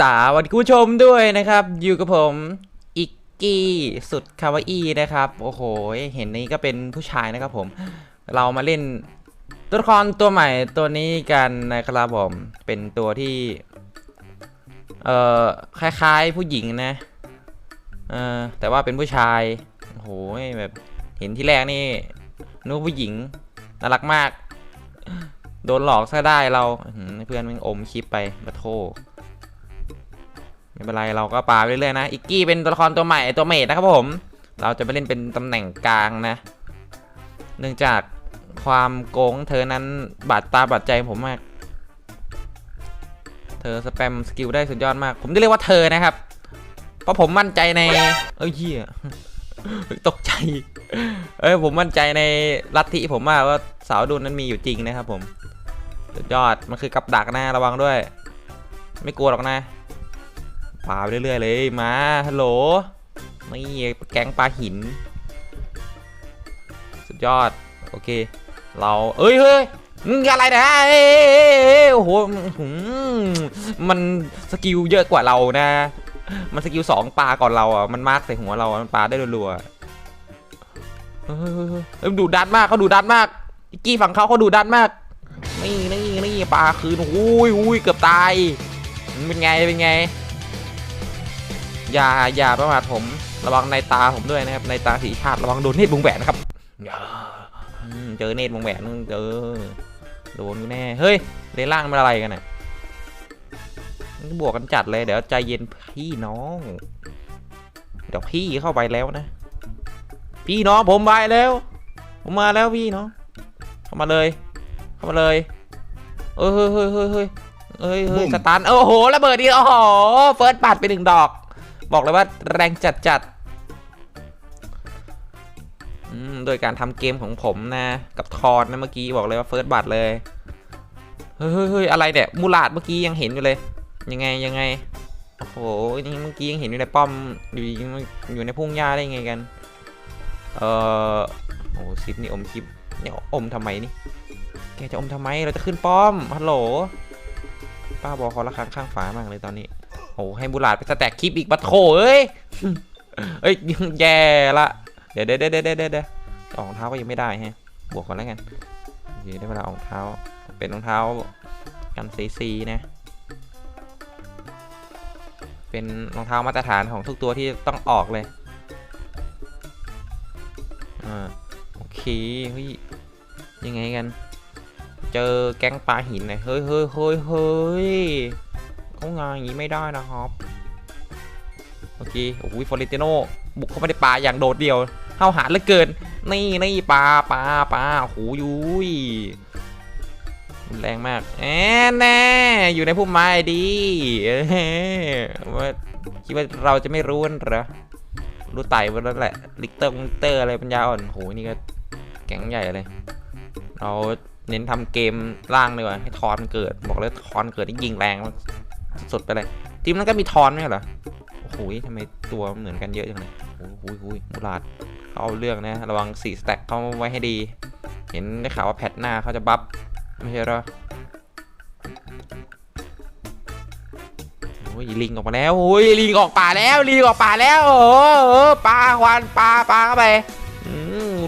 สวัสดีคุณผู้ชมด้วยนะครับ อยู่กับผมอิกกี้สุดคาวาอี้นะครับ โอ้โห เห็นนี้ก็เป็นผู้ชายนะครับผม เรามาเล่นตัวละครตัวใหม่ตัวนี้กันนะครับผม เป็นตัวที่ เอ่อ คล้ายๆผู้หญิงนะ เออแต่ว่าเป็นผู้ชาย โอ้โห แบบเห็นที่แรกนี่นึกผู้หญิง น่ารักมาก โดนหลอกซะได้เรา เพื่อนมันอมคลิปไปมาโทษ ไม่เป็นไรเราก็ปาไปเรื่อยๆนะอิกกี้เป็นตัวละครตัวใหม่ตัวเมดนะครับผม เราจะไปเล่นเป็นตำแหน่งกลางนะ เนื่องจากความโกงเธอนั้นบาดตาบาดใจผมมาก เธอสแปมสกิลได้สุดยอดมาก ผมจะเรียกว่าเธอนะครับ เพราะผมมั่นใจใน เอ้ยเหี้ยตกใจ เอ้ยผมมั่นใจในลัทธิผมมากว่าสาวดุลนั้นมีอยู่จริงนะครับผม สุดยอดมันคือกับดักนะระวังด้วย ไม่กลัวหรอกนะ ปาไปเรื่อยๆเลยมาฮัลโหลนี่แก๊งปลาหิน สุดยอด โอเค เราเอ้ยเฮ้ยมึงอะไรนะโอ้โหมันสกิลเยอะกว่าเรานะ มันสกิลสองปลาก่อนเราอะมันมากใส่หัวเรามันปลาได้รัวๆเฮ้ยเฮ้ยเฮ้ยเฮ้ยดูดันมากเขาดูดันมากกกี้ฝั่งเขาเขาดูดันมากนี่นี่นี่ปลาคืนอุ้ยอุ้ยเกือบตาย เป็นไงเป็นไง อย่าอย่าประมาทผมระวังในตาผมด้วยนะครับในตาสีชาติระวังโดนเนตรวงแหวนนะครับอย่าอืมเจอเนตรวงแหวนเจอโดนกูแน่เฮ้ยเลนล่างมันอะไรกันน่ะบวกกันจัดเลยเดี๋ยวใจเย็นพี่น้องเดี๋ยวพี่เข้าไปแล้วนะ พี่น้องผมไปแล้ว ผมมาแล้วพี่น้องเข้ามาเลย เข้ามาเลยเอ้ยเฮ้ยเฮ้ยเฮ้ยเฮ้ยเฮ้ยเฮ้ยสตันโอ้โหระเบิดดีโอ้โหเฟิร์สปัดไปหนึ่งดอก บอกเลยว่าแรงจัดจัดโดยการทำเกมของผมนะ กับทอนนะเมื่อกี้บอกเลยว่าเฟิร์สบัตเลยเฮ้ยเฮ้ยเฮ้ยอะไรเนี่ยมูลาดเมื่อกี้ยังเห็นอยู่เลย ยังไงยังไง โอ้โหนี่เมื่อกี้ยังเห็นอยู่ในป้อม อยู่อยู่ในพุ่งหญ้าได้ไงกัน เออโอ้โหซิปนี่อมคลิปเนี่ยอมทำไมนี่ แกจะอมทำไมเราจะขึ้นป้อมฮัลโหลป้าบอกขอละครั้งข้างฝามากเลยตอนนี้ โอ้ให้บุลาดไปสแต็กคลิปอีกบัตโถเอ้ยเอ้ยแย่ละ เดี๋ยวเดี๋ยวเดี๋ยวเดี๋ยวเดี๋ยวออกรองเท้าก็ยังไม่ได้ฮะบวกก่อนแล้วกันเดี๋ยวได้เวลาออกรองเท้า เป็นรองเท้ากันซีซีนะ เป็นรองเท้ามาตรฐานของทุกตัวที่ต้องออกเลยอ่าโอเคเฮ้ยยังไงกัน เจอแก๊งปลาหินเลยเฮ้ยเฮ้ยเฮ้ยเฮ้ย เขางานอย่างนี้ไม่ได้นะครับ โอเค โอ้ยฟอริติโนบุกเข้าไปในป่าอย่างโดดเดี่ยวเข้าหาเหลือเกิน นี่นี่ปลาปลาปลาโอ้โหยุยแรงมากแอนแน่อยู่ในพุ่มไม้ดีเอ้ยว่าคิดว่าเราจะไม่รู้กันเหรอ รู้ไต่ไปแล้วแหละ ลิกเตอร์ลิกเตอร์อะไรปัญญาอ่อนโหนี่ก็แก๊งใหญ่เลย เราเน้นทำเกมล่างดีกว่าให้ทอนมันเกิด บอกเลยทอนเกิดนี่ยิงแรงมาก สดไปเลยทีมนั้นก็มีทอนไหมเหรอโอ้โหทำไมตัวเหมือนกันเยอะจังเลยโอ้โหโอ้ยมูลาดเขาเอาเรื่องนะ ระวัง4สแต็กเขาไว้ให้ดี เห็นได้ข่าวว่าแพทหน้าเขาจะบัฟไม่ใช่เหรอโอ้ยลิงออกมาแล้วโอ้ยลิงออกป่าแล้วลิงออกป่าแล้วโอ้โหปลาควันปลาปลาเข้าไป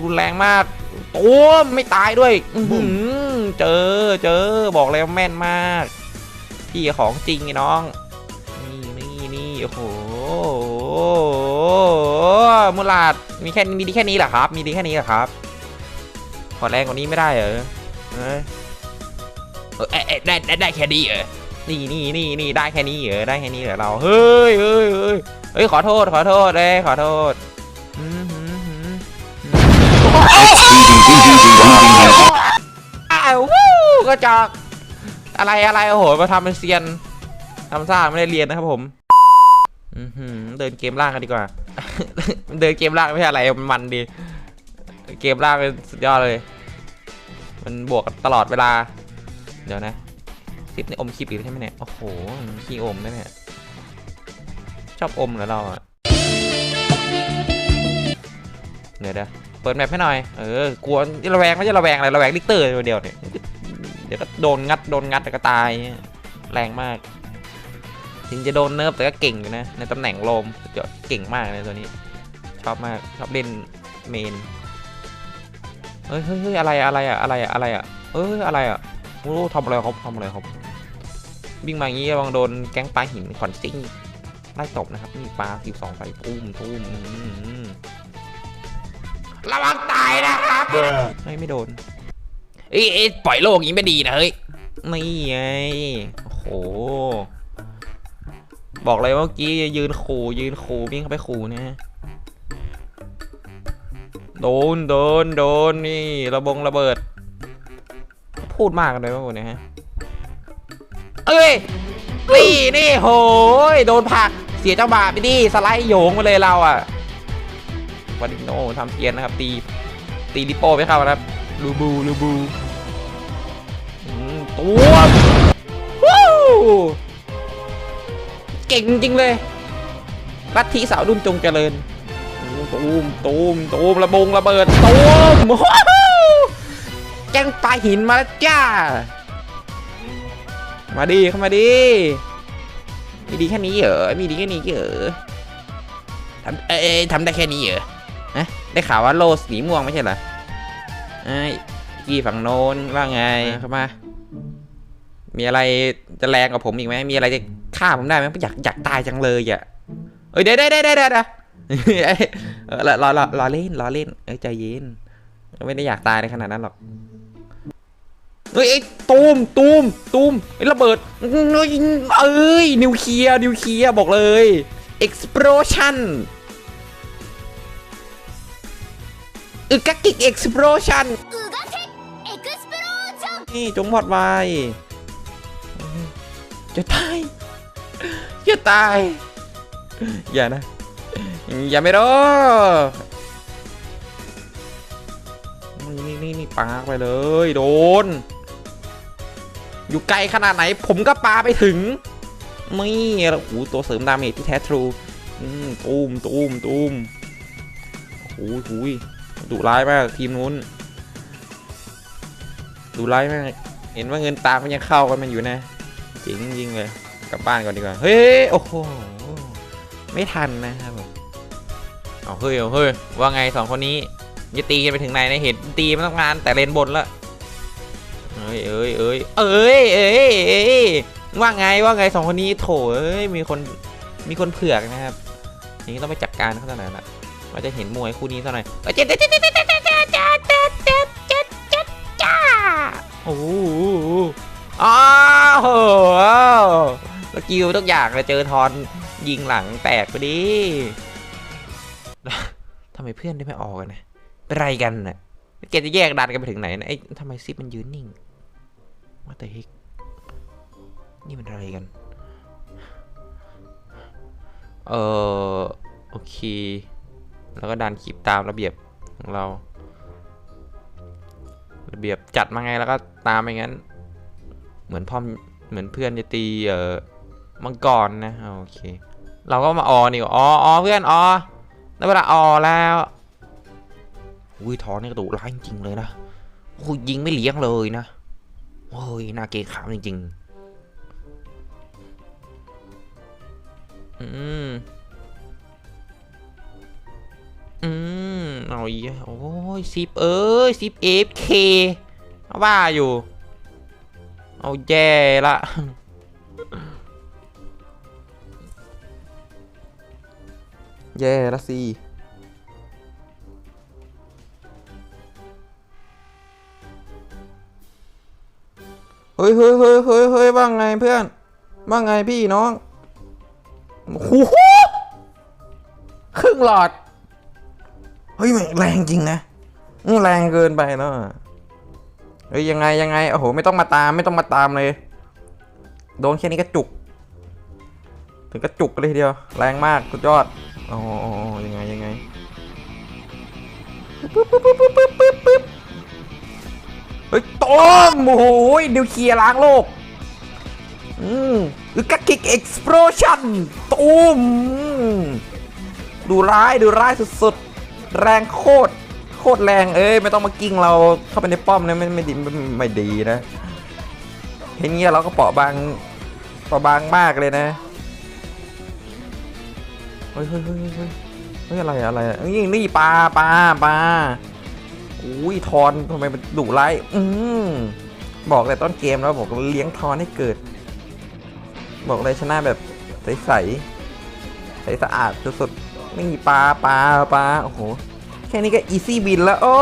รุนแรงมากโอ้ไม่ตายด้วยเจอเจอบอกเลยว่าแม่นมาก พี่ของจริงไอ้น้อง นี่นี่นี่โอ้โหมูลาดมีแค่มีดีแค่นี้เหรอครับ มีดีแค่นี้เหรอครับ ขอแรงกว่านี้ไม่ได้เหรอเอ้ยเออเอ๊ะเอ๊ะได้ได้ได้แค่นี้เหรอนี่นี่นี่นี่ได้แค่นี้เหรอได้แค่นี้เหรอเราเฮ้ยเฮ้ยเฮ้ยเฮ้ยขอโทษขอโทษเลยขอโทษอืมหืมหืมอ้าววู้กระจอก อะไรอะไรโอ้โหมาทำเป็นเซียนทำซ่าไม่ได้เรียนนะครับผมอืเดินเกมล่างกันดีกว่า เดินเกมล่างไม่ใช่อะไรมันมันดี เกมล่างเป็นสุดยอดเลย มันบวกตลอดเวลา เดี๋ยวนะคลิปนี่อมคลิปอีกใช่ไหมเนี่ย โอ้โหขี้อมนะเนี่ย ชอบอมเหรอเราอะเดี๋ยวเดี๋ยวเปิดแมปให้หน่อย เออ กลัวระแวงไม่ใช่ระแวงอะไร ระแวงลิกเตอร์เดียวเนี่ย เดี๋ยวก็โดนงัดโดนงัดแต่ก็ตายแรงมาก ถึงจะโดนเนิร์ฟแต่ก็เก่งอยู่นะ ในตำแหน่งโลมสุดยอดเก่งมากเลยตัวนี้ ชอบมากชอบเล่นเมนเฮ้ยเฮ้ยเฮ้ยอะไรอะอะไรอะอะไรอะอะไรอะเอ้ยอะไรอะโอ้ทำอะไรครับทำอะไรครับวิ่งมาอย่างนี้ระวังโดนแก๊งปลาหินขอนซิ่งไล่ตบนะครับนี่ปลาสิบสองไปตุ้มตุ้มอืมระวังตายนะครับเฮ้ยไม่โดน เอ้ยเอ้ยปล่อยโลกอย่างนี้ไม่ดีนะเฮ้ยนี่ไงโอ้โห บอกเลยว่าเมื่อกี้ยืนขู่ยืนขู่วิ่งเข้าไปขู่นะโดนโดนโดนนี่ระบงระเบิด พูดมากกันเลยว่าพวกเนี้ยฮะเอ้ยนี่นี่โหยโดนผลักเสียเจ้าบาปไปดิสไลด์โยงมาเลยเราอะวาดิโนทำเกียนนะครับ ตีตีลิโป้ไปเข้านะครับ ลูบูลูบูอืมตัววู้เก่งจริงเลยลัทธิสาวดุนจงเจริญตูมตูมตูมระบงระเบิดตูมว้าวแกงปลาหินมาแล้วจ้า มาดีเข้ามาดีมีดีแค่นี้เหรอมีดีแค่นี้เหรอทำเอ้ยทำได้แค่นี้เหรอฮะได้ข่าวว่าโลสีม่วงไม่ใช่เหรอ ไอ้ยกี่ฝั่งโน้นว่าไงเข้ามา มีอะไรจะแรงกว่าผมอีกไหมมีอะไรจะฆ่าผมได้ไหมอยากอยากตายจังเลยอะเอ้ยเดี๋ยวเดี๋ยวเดี๋ยวเดี๋ยวเดี๋ยวเออรอรอรอรอเล่นรอเล่นเอ้ยใจเย็น ไม่ได้อยากตายในขนาดนั้นหรอกเฮ้ยไอ้ตูมตูมตูมไอ้ระเบิดเอ้ยเอ้ยนิวเคลียร์นิวเคลียร์บอกเลย explosion อึกกิกเอ็กซ์โพรชันนี่จงหมดไปจะตายจะตาย อย่านะ อย่าไม่รอนี่นี่นี่ปาไปเลย โดน อยู่ไกลขนาดไหน ผมก็ปาไปถึงไม่แล้วโอ้ตัวเสริมดาเมจที่แท้ทรูตูมตูมตูมโอ้ย ดุร้ายมากทีมนู้นดุร้ายมากเห็นว่าเงินตามมันยังเข้ากันมันอยู่นะจริงจริงเลยกลับบ้านก่อนดีกว่าเฮ้ยโอ้โหไม่ทันนะครับเอาเฮ้ยเอาเฮ้ยว่าไงสองคนนี้จะตีกันไปถึงไหนนะเห็นตีมาตั้งนานแต่เลนบนละเอ้ยเอ้ยเอ้ยเอ้ยเอ้ยว่าไงว่าไงสองคนนี้โถเอ้ยมีคนมีคนเผือกนะครับอย่างนี้ต้องไปจัดการเขาซะหน่อยละ ว่าจะเห็นมวยคู่นี้ซะหน่อยเอ้ยเจ๊เจ๊เจ๊เจ๊เจ๊เจ๊เจ๊เจ๊เจ๊เจ๊เจ๊เจ๊เจ๊จ้าโอ้โหอ้าวโหสกิลทุกอย่างเลยเจอทอนยิงหลังแตกไปดิทำไมเพื่อนได้ไม่ออกกันนะเป็นไรกันน่ะแกจะแยกดันกันไปถึงไหนนะไอ้ทำไมซิปมันยืนนิ่งว่าแต่เฮกนี่มันอะไรกัน เออโอเค แล้วก็ดันคลิปตามระเบียบของเรา ระเบียบจัดมาไงแล้วก็ตามไปงั้น เหมือนพ่อเหมือนเพื่อนจะตีเอ่อมังกรนะโอเค เราก็มาออนี่ก่อนอ๋อออเพื่อนออได้เวลาออแล้วอุ้ยทอนนี่กระดูร้ายจริงเลยนะโอ้ยยิงไม่เลี้ยงเลยนะโอ้ยน่าเกรงขามจริงๆอืม อืมเอาอีกโอ้ยซิปเอ้ยซิปเอฟเคว่าอยู่ เอาแย่ละแย่ละสิเฮ้ยเฮ้ยเฮ้ยเฮ้ยเฮ้ยว่าไงเพื่อน ว่าไงพี่น้องโอ้โหครึ่งหลอด เฮ้ยแรงจริงนะแรงเกินไปแล้วอะเฮ้ยยังไงยังไงโอ้โหไม่ต้องมาตามไม่ต้องมาตามเลย โดนแค่นี้ก็จุก ถึงกระจุกเลยทีเดียว แรงมากสุดยอดอ๋ออ๋อยังไงยังไงปึ๊บปึ๊บปึ๊บปึ๊บปึ๊บปึ๊บปึ๊บเฮ้ยต้มโอ้โหนิวเคลียร์ล้างโลกอืมอึกกกิกเอ็กซ์โพรชันตูมดูร้ายดูร้ายสุดๆ แรงโคตรโคตรแรงเอ้ยไม่ต้องมากิ้งเราเข้าไปในป้อมนะไม่ไม่ดีไม่ดีนะเห็นเงี้ยเราก็เปราะบางเปราะบางมากเลยนะเฮ้ยเฮ้ยเฮ้ยเฮ้ยเฮ้ยอะไรอะไรนี่นี่ปลาปลาปลาอุ้ยทอนทำไมมันดุร้ายอืมบอกแต่ต้นเกมแล้วบอกเลี้ยงทอนให้เกิด บอกเลยชนะแบบใสใสใสสะอาดสุดๆ นี่ปลาปลาปลาโอ้โห แค่นี้ก็อีซี่บินแล้วโอ้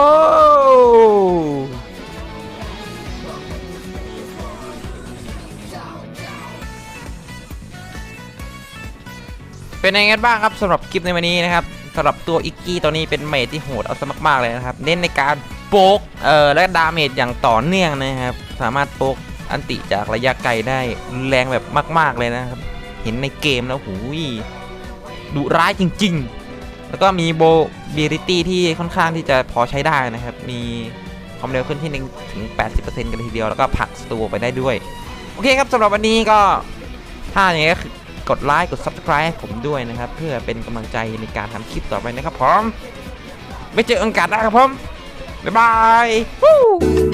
เป็นยังไงบ้างครับสำหรับคลิปในวันนี้นะครับสำหรับตัวอิกกี้ตัวนี้เป็นเมจที่โหดเอาซะมากๆเลยนะครับ เน้นในการโป๊กเอ่อและดาเมจอย่างต่อเนื่องนะครับ สามารถโป๊กอันติจากระยะไกลได้แรงแบบมาก ๆเลยนะครับ เห็นในเกมแล้วหูย ดุร้ายจริง ๆ แล้วก็มีโบบิริตี้ที่ค่อนข้างที่จะพอใช้ได้นะครับ มีความเร็วขึ้นที่นึงถึง 80%กันทีเดียว แล้วก็ผลักสตูไปได้ด้วย โอเคครับสำหรับวันนี้ก็ถ้าอย่างนี้ก็คือกดไลค์กด Subscribe ให้ผมด้วยนะครับ เพื่อเป็นกำลังใจในการทำคลิปต่อไปนะครับผมไม่เจออังกาศนะครับผมบ๊ายบาย